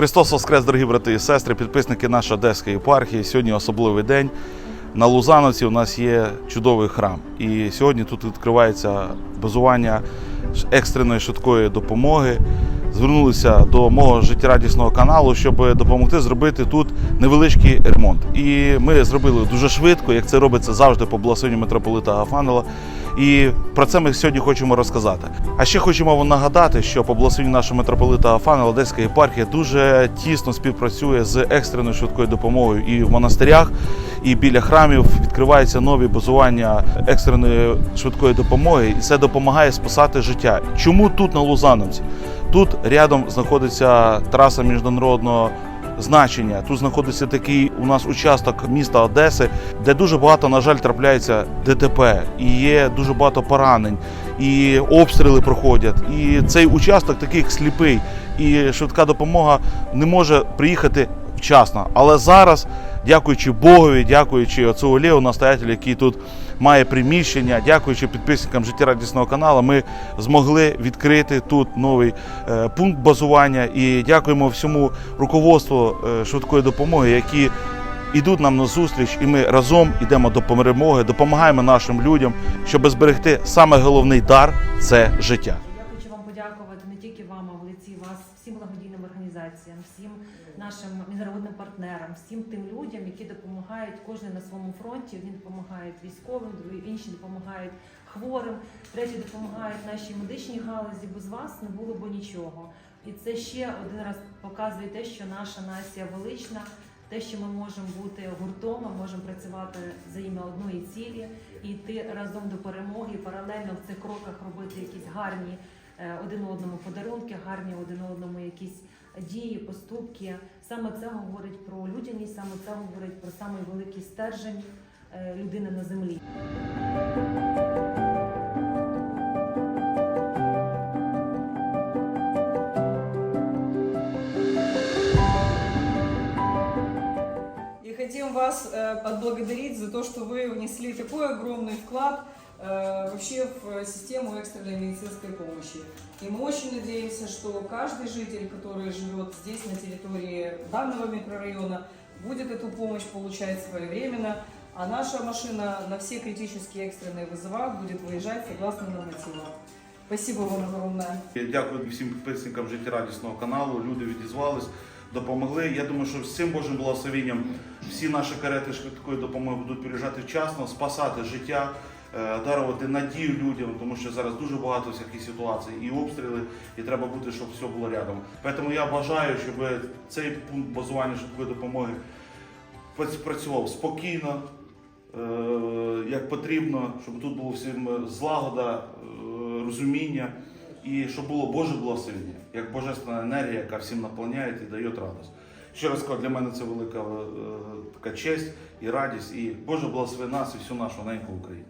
Христос Воскрес, дорогі брати і сестри, підписники нашої Одеської єпархії. Сьогодні особливий день. На Лузановці у нас є чудовий храм. І сьогодні тут відкривається базування екстреної швидкої допомоги. Звернулися до мого життєрадісного каналу, щоб допомогти зробити тут невеличкий ремонт. І ми зробили дуже швидко, як це робиться завжди по благословенню митрополита Гафанела. І про це ми сьогодні хочемо розказати. А ще хочемо вам нагадати, що по благословенню нашого митрополита Гафанела Одеська єпархія дуже тісно співпрацює з екстреною швидкою допомогою і в монастирях, і біля храмів відкриваються нові базування екстреної швидкої допомоги, і це допомагає спасати життя. Чому тут на Лузановці? Тут рядом знаходиться траса міжнародного значення. Тут знаходиться такий у нас участок міста Одеси, де дуже багато, на жаль, трапляється ДТП, і є дуже багато поранень, і обстріли проходять. І цей участок такий сліпий, і швидка допомога не може приїхати вчасно. Але зараз, дякуючи Богові, дякуючи отцу Олегу, настоятелю, який тут має приміщення, дякуючи підписникам життєрадісного каналу, ми змогли відкрити тут новий е, пункт базування. І дякуємо всьому руководству е, швидкої допомоги, які йдуть нам на зустріч, і ми разом йдемо до перемоги, допомагаємо нашим людям, щоб зберегти саме головний дар це життя. Я хочу вам подякувати не тільки вам, а в лиці вас, всім благодійним організаціям, всім нашим міжнародним партнерам, всім тим людям, які допомагають кожен на своєму фронті. Одні допомагають військовим, інші допомагають хворим, треті допомагають нашій медичній галузі. Без вас не було б нічого. І це ще один раз показує те, що наша нація велична. Те, що ми можемо бути гуртом, ми можемо працювати за ім'я одної цілі і йти разом до перемоги, паралельно в цих кроках робити якісь гарні е, один одному подарунки, гарні один одному якісь дії, поступки. Саме це говорить про людяність, саме це говорить про самий великий стержень е, людини на землі. И хотим вас э, отблагодарить за то, что вы внесли такой огромный вклад э, вообще в систему экстренной медицинской помощи. И мы очень надеемся, что каждый житель, который живет здесь, на территории данного микрорайона, будет эту помощь получать своевременно, а наша машина на все критические экстренные вызова будет выезжать согласно нормативам. Спасибо вам огромное. Дякую всім підписникам життєрадісного каналу. Люди відізвались, допомогли. Я думаю, що з цим Божим благословенням всі наші карети швидкої допомоги будуть приїжджати вчасно, спасати життя, е, дарувати надію людям, тому що зараз дуже багато всяких ситуацій і обстріли, і треба бути, щоб все було рядом. Тому я бажаю, щоб цей пункт базування швидкої допомоги працював спокійно, е, як потрібно, щоб тут було всім злагода, е, розуміння і щоб було Боже благословення, як божественна енергія, яка всім наповняє і дає радість. Ще раз кажу, для мене це велика е, така честь і радість, і Боже благослови нас і всю нашу неньку Україну.